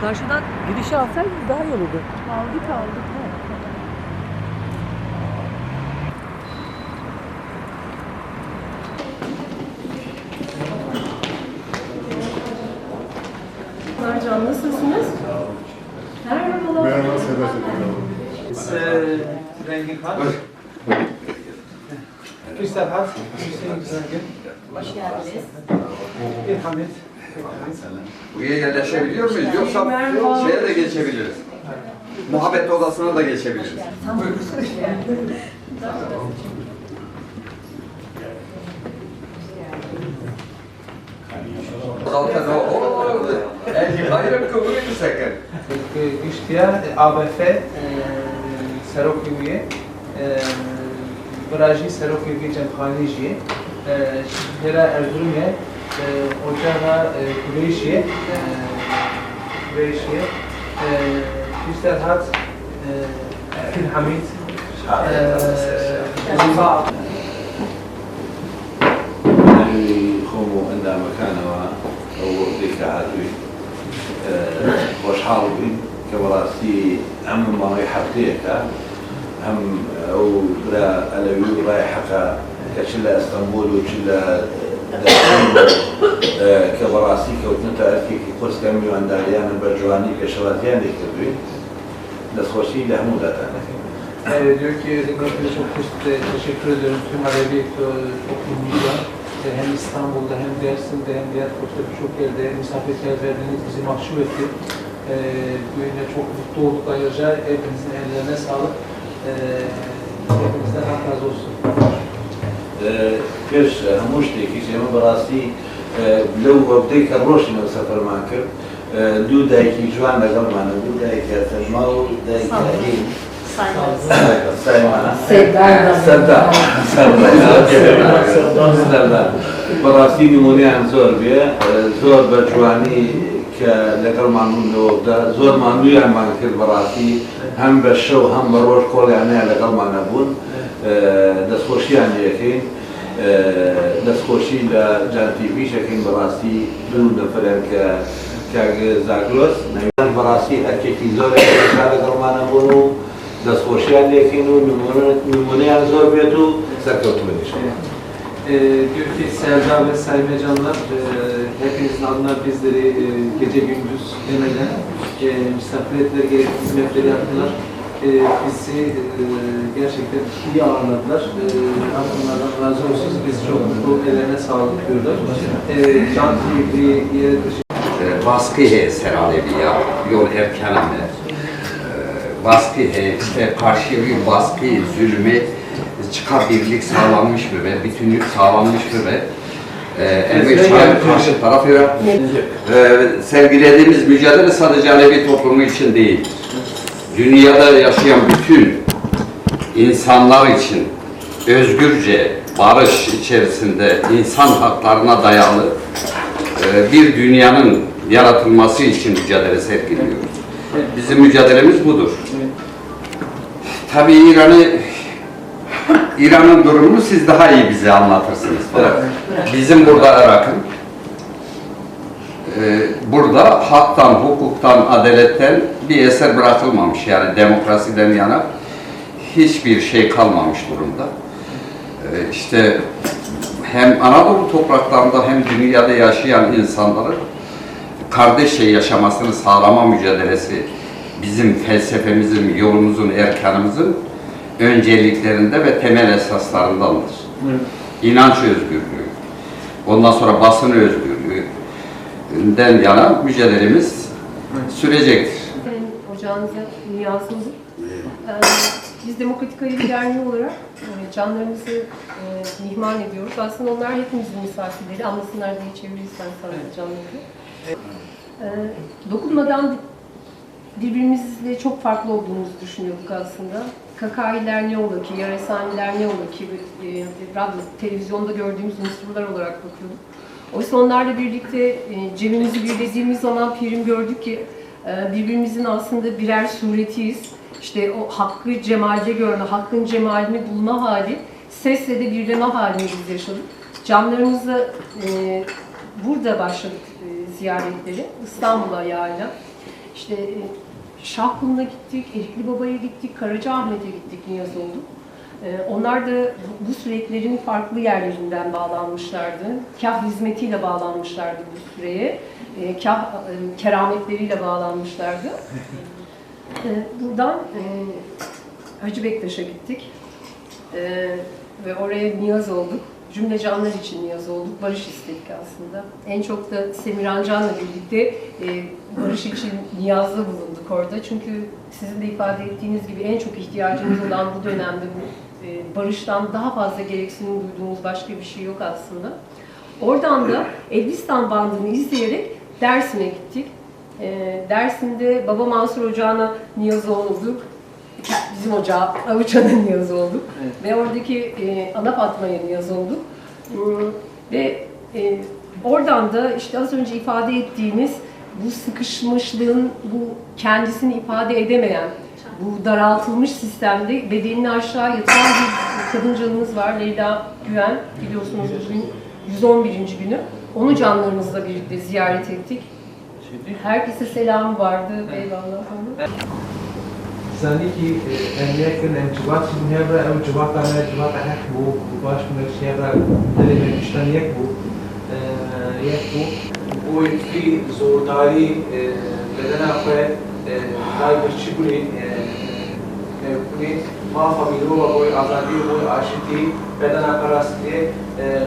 Karşıdan girişi alsaydınız daha iyi olurdu. Aldık aldık. Mercan nasılsınız? Merhabalar. Merhaba Sedat Efendim. rengi kaç? Güzel hat. Hüseyin Güzelgin. Hoş geldiniz. Bir Hamit. Buraya yerleşebiliyor muyuz? Yoksa şeye de geçebiliriz. Muhabbet odasına da geçebiliriz. Zaten o, o, gayrı kıvırı sakin. Güçtiya ABF Serokiye Biraji Serokiye Cemkhanijiye Hera Erzurumye قدامها كريشيا كريشيا اجتهد حميد نحن يعني يخوموا عندنا مكانها أو ذيك عادوي آه، وشحاربي كبراسي هم ما يحبتيك آه؟ هم أو برا ألوي رايحك كشلا إسطنبول وشلا كبراسي كوتنتا أركي كقرص كميو عند ريان البرجواني كشواتيان يكتبوي بس خوشي لهمودة أنا Ee, diyor ki Ringofi'ye çok teşekkür, teşekkür ediyorum tüm Alevi to- toplumumuza. Ee, hem İstanbul'da hem Dersim'de hem diğer Koç'ta birçok yerde misafirperverliğiniz bizi mahcup etti. Ee, böyle çok mutlu olduk ayrıca. Hepinizin ellerine sağlık. Ee, hepinizden Allah razı olsun. كش هموش تێکی ئێمە بەڕاستی لەو وەبدەی کە ڕۆشنەوە سەفەرمان کرد دوو دایکی جوان لەگەڵمانە دوو دایکە تەنما و دایکی بەڕاستی نمونیان زۆر بێ زۆر بە جوانی کە لەگەڵمان بوونەوەدا زۆر ماندویانمان کرد بەڕاستی هەم بە شەو هەم بە ڕۆژ کۆڵیانەیە لەگەڵمانە بوون. دەستخۆشییان یەکەین دەستخۆشی لە جانتیڤیشەکەین بەڕاستی دوو نەفرەن کە زاگلۆس نەویان بەڕاستی هەرکێکی زۆر لەگەڵمانە بوون و دەستخۆشییان لێکین و نمونەیان زۆر بێت و diyor ki Selda ve Selme Canlar hepinizin adına bizleri gece gündüz demeden misafir ettiler, gerekli hizmetleri yaptılar. E, bizi e, gerçekten iyi ağırladılar. E, Allah onlardan razı olsun. Biz çok mutlu, ellerine sağlık diyorlar. E, Can TV'ye teşekkür baskı he Seraleviya, yol erkeneme. Baskı he, işte karşı bir baskı, zulmü, çıkar birlik sağlanmış mı ve bütünlük sağlanmış mı ve e, elbette karşı tarafı e, sergilediğimiz mücadele sadece Alevi toplumu için değil, dünyada yaşayan bütün insanlar için özgürce, barış içerisinde insan haklarına dayalı e, bir dünyanın yaratılması için mücadele sergiliyoruz. Bizim mücadelemiz budur. Tabii İran'ı İran'ın durumunu siz daha iyi bize anlatırsınız. Bizim burada Irak'ın burada haktan, hukuktan, adaletten bir eser bırakılmamış. Yani demokrasiden yana hiçbir şey kalmamış durumda. E, işte hem Anadolu topraklarında hem dünyada yaşayan insanların kardeşçe yaşamasını sağlama mücadelesi bizim felsefemizin, yolumuzun, erkanımızın önceliklerinde ve temel esaslarındandır. İnanç özgürlüğü, ondan sonra basın özgürlüğünden yana mücadelemiz sürecektir. Benim ocağınıza niyazım bu. Ee, Biz Demokratik Alevi Derneği olarak e, canlarımızı e, mihman ediyoruz. Aslında onlar hepimizin misafirleri. Anlasınlar diye çevirirsen sana canları. Ee, Dokunmadan birbirimizle çok farklı olduğumuzu düşünüyorduk aslında. Kakailer ne olur ki, Yaresaniler ne olur ki, e, radyo, televizyonda gördüğümüz unsurlar olarak bakıyorduk. Oysa onlarla birlikte e, cebimizi birlediğimiz zaman Pirim gördük ki e, birbirimizin aslında birer suretiyiz. İşte o hakkı cemalde görme, hakkın cemalini bulma hali, sesle de birleme halini biz yaşadık. Camlarımızda e, burada başladık e, ziyaretleri, İstanbul ayağıyla. işte e, gittik, Erikli Baba'ya gittik, Karacaahmet'e gittik Niyaz. E, Onlar da bu- süreçlerin farklı yerlerinden bağlanmışlardı. Kah hizmetiyle bağlanmışlardı bu süreye, e, kah e, kerametleriyle bağlanmışlardı. E, Buradan e, Hacı Bektaş'a gittik. E, ve oraya niyaz olduk. Cümle canlar için niyaz olduk. Barış istedik aslında. En çok da Semiran Can'la birlikte barış için niyazda bulunduk orada. Çünkü sizin de ifade ettiğiniz gibi en çok ihtiyacımız olan bu dönemde bu e, barıştan daha fazla gereksinim duyduğumuz başka bir şey yok aslında. Oradan da Elbistan bandını izleyerek Dersim'e gittik. E, Dersim'de Baba Mansur Ocağı'na niyaz olduk. Bizim ocağa Avuçan'ın niyaz olduk. Ve oradaki e, Ana Fatma'ya niyaz olduk. Ve e, oradan da işte az önce ifade ettiğimiz bu sıkışmışlığın, bu kendisini ifade edemeyen, bu daraltılmış sistemde bedenini aşağı yatıran bir kadıncanımız var. Leyla Güven, biliyorsunuz bugün 111. günü. Onu canlarımızla birlikte ziyaret ettik. Herkese selam vardı. Eyvallah. زانی که اهمیت کن انجوات دنیا را او جوات آن جوات حق بو و باش من شیء را دلی من بیشتر یک بو یک بو بو فی زورداری بدن آخه دای برچی بولی بولی ما فامیلو و بوی آزادی و بوی آشتی بدن آخه راستی